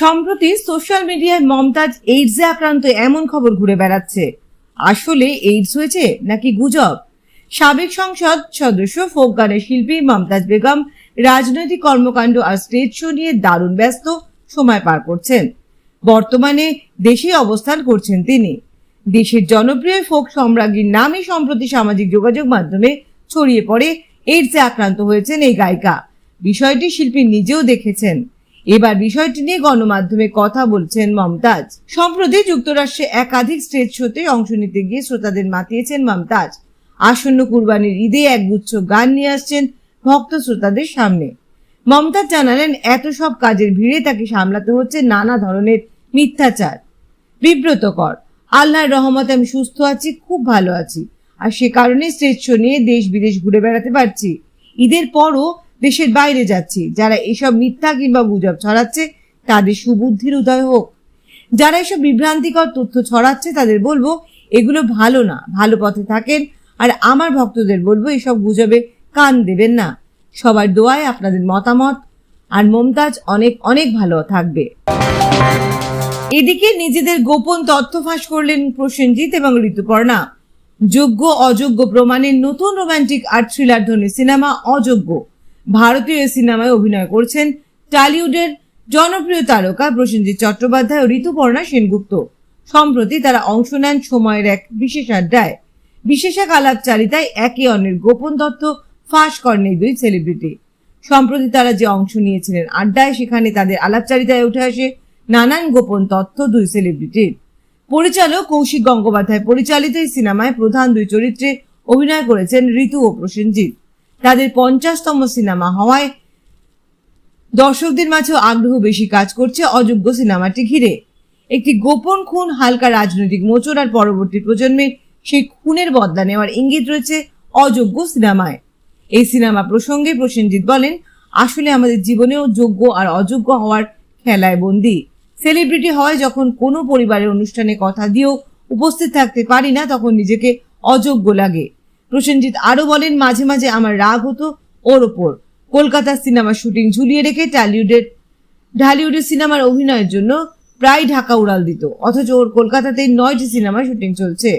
সম্প্রতি সোশ্যাল মিডিয়ায় মমতাজ এইডসে আক্রান্ত এমন খবর ঘুরে বেড়াচ্ছে। আসলে এইডস হয়েছে নাকি গুজব? সাবেক সংসদ সদস্য ফোক গানের শিল্পী মমতাজ বেগম রাজনৈতিক কর্মকাণ্ড আর স্টেজ শো নিয়ে দারুণ ব্যস্ত সময় পার করছেন। বর্তমানে দেশে অবস্থান করছেন তিনি। দেশের জনপ্রিয় ফোক সম্রাজ্ঞীর নামে সম্প্রতি সামাজিক যোগাযোগ মাধ্যমে ছড়িয়ে পড়ে এইডসে আক্রান্ত হয়েছেন এই গায়িকা। বিষয়টি শিল্পী নিজেও দেখেছেন। এবার বিষয়টি নিয়ে গণমাধ্যমে কথা বলছেন মমতাজ। সম্প্রতি যুক্তরাষ্ট্রে একাধিক স্টেজ শোতে অংশ নিতে গিয়ে শ্রোতাদের মাতিয়েছেন মমতাজ। আসন্ন কুরবানির ঈদে একগুচ্ছ গান নিয়ে আসছেন ভক্ত শ্রোতাদের সামনে। মমতাজ জানালেন, এত সব কাজের ভিড়ে তাকে সামলাতে হচ্ছে নানা ধরনের মিথ্যাচার। বিব্রতকর। আল্লাহর রহমতে আমি সুস্থ আছি, খুব ভালো আছি। আর সে কারণে স্টেজ শো নিয়ে দেশ বিদেশ ঘুরে বেড়াতে পারছি। ঈদের পরও দেশের বাইরে যাচ্ছি। যারা এসব মিথ্যা কিংবা গুজব ছড়াচ্ছে, তাদের সুবুদ্ধির উদয় হোক। যারা এসব বিভ্রান্তিকর তথ্য ছড়াচ্ছে, তাদের বলব, এগুলো ভালো না। ভালো পথে থাকেন। আর আমার ভক্তদের বলব, এসব গুজবে কান দেবেন না। সবার দোয়ায় আপনাদের মতামত। আর মমতাজ, অনেক অনেক ভালো থাকবে। এদিকে নিজেদের গোপন তথ্য ফাঁস করলেন প্রসেনজিৎ এবং ঋতুপর্ণা। যোগ্য, অযোগ্য প্রমাণের নতুন রোমান্টিক আর্ট থ্রিলার ধর্মী সিনেমা অযোগ্য। ভারতীয় সিনেমায় অভিনয় করছেন টালিউডের জনপ্রিয় তারকা প্রসেনজিৎ চট্টোপাধ্যায় ও ঋতুপর্ণা সেনগুপ্ত। সম্প্রতি তারা অংশ নেন সময়ের এক বিশেষ আড্ডায়। বিশেষ এক আলাপচারিতায় একে অন্যের গোপন তথ্য ফাঁস করেন এই দুই সেলিব্রিটি সম্প্রতি তারা যে অংশ নিয়েছিলেন আড্ডায়, সেখানে তাদের আলাপচারিতায় উঠে আসে নানান গোপন তথ্য দুই সেলিব্রিটির পরিচালক কৌশিক গঙ্গোপাধ্যায় পরিচালিত এই সিনেমায় প্রধান দুই চরিত্রে অভিনয় করেছেন ঋতু ও প্রসেনজিৎ। তাদের পঞ্চাশতম সিনেমা হওয়ায় দর্শকদের মাঝেও আগ্রহ বেশি কাজ করছে অযোগ্য সিনেমাটি ঘিরে। একটি গোপন খুন, হালকা রাজনৈতিক মোচড় আর পরবর্তী প্রজন্মের সেই খুনের বদলা নেওয়ার ইঙ্গিত রয়েছে অযোগ্য সিনেমায়। এই সিনেমা প্রসঙ্গে প্রসেনজিৎ বলেন, আসলে আমাদের জীবনেও যোগ্য আর অযোগ্য হওয়ার খেলায় বন্দী। সেলিব্রিটি হয় যখন কোনো পরিবারের অনুষ্ঠানে কথা দিয়েও উপস্থিত থাকতে পারি না, তখন নিজেকে অযোগ্য লাগে। প্রসেনজিৎ আরও বলেন, মাঝে মাঝে আমার রাগ হতো ওর ওপর। কলকাতার সিনেমার শুটিং ঝুলিয়ে রেখে টালিউডের ঢালিউডের সিনেমার অভিনয়ের জন্য প্রায় ঢাকা উড়াল দিত। অথচ ওর কলকাতাতেই নয়টি সিনেমার শুটিং চলছে।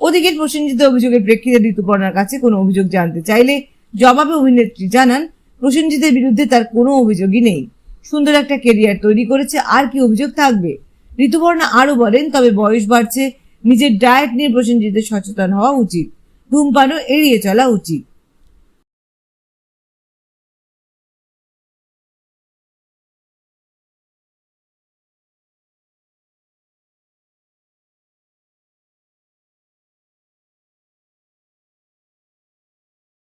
ওদিকে প্রসেনজিৎ অভিযোগের প্রেক্ষিতে ঋতুপর্ণার কাছে কোনো অভিযোগ জানতে চাইলে জবাবে অভিনেত্রী জানান, প্রসেনজিতের বিরুদ্ধে তার কোনো অভিযোগই নেই। সুন্দর একটা কেরিয়ার তৈরি করেছে, আর কি অভিযোগ থাকবে? ঋতুপর্ণা আরও বলেন, তবে বয়স বাড়ছে, নিজের ডায়েট নিয়ে প্রসেনজিতের সচেতন হওয়া উচিত। ধূমপানও এড়িয়ে চলা উচিত।